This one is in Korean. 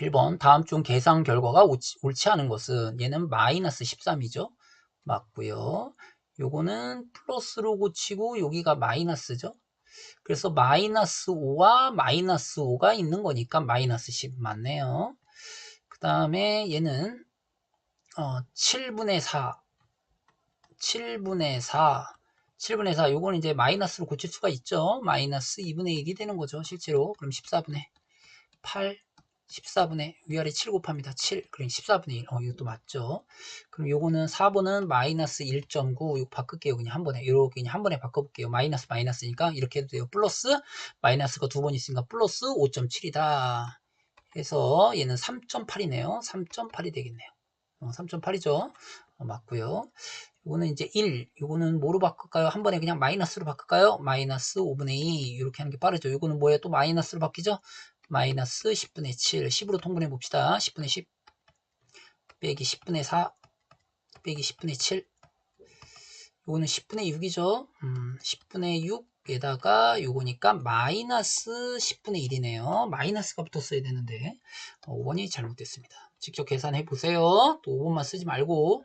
1번 다음 중 계산 결과가 옳지, 옳지 않은 것은 얘는 마이너스 13이죠. 맞고요. 요거는 플러스로 고치고 여기가 마이너스죠. 그래서 마이너스 5와 마이너스 5가 있는 거니까 마이너스 10 맞네요. 그 다음에 얘는 어, 7분의 4 7분의 4 7분의 4 요거는 이제 마이너스로 고칠 수가 있죠. 마이너스 2분의 1이 되는 거죠. 실제로 그럼 14분의 8 14분의 위아래 7 곱합니다. 7 그럼 14분의 1 어, 이것도 맞죠. 그럼 요거는 4번은 마이너스 1.9 이거 바꿀게요. 그냥 한 번에 이렇게 그냥 한 번에 바꿔볼게요. 마이너스 마이너스니까 이렇게 해도 돼요. 플러스 마이너스가 두 번 있으니까 플러스 5.7이다. 그래서 얘는 3.8이네요. 3.8이 되겠네요. 어, 3.8이죠. 어, 맞고요. 이거는 이제 1, 이거는 뭐로 바꿀까요? 한 번에 그냥 마이너스로 바꿀까요? 마이너스 5분의 2 이렇게 하는 게 빠르죠. 이거는 뭐예요? 또 마이너스로 바뀌죠? 마이너스 10분의 7, 10으로 통분해 봅시다. 10분의 10 빼기 10분의 4 빼기 10분의 7 요거는 10분의 6이죠. 음, 10분의 6에다가 요거니까 마이너스 10분의 1이네요. 마이너스가 붙었어야 되는데 어, 5번이 잘못됐습니다. 직접 계산해 보세요. 또 5번만 쓰지 말고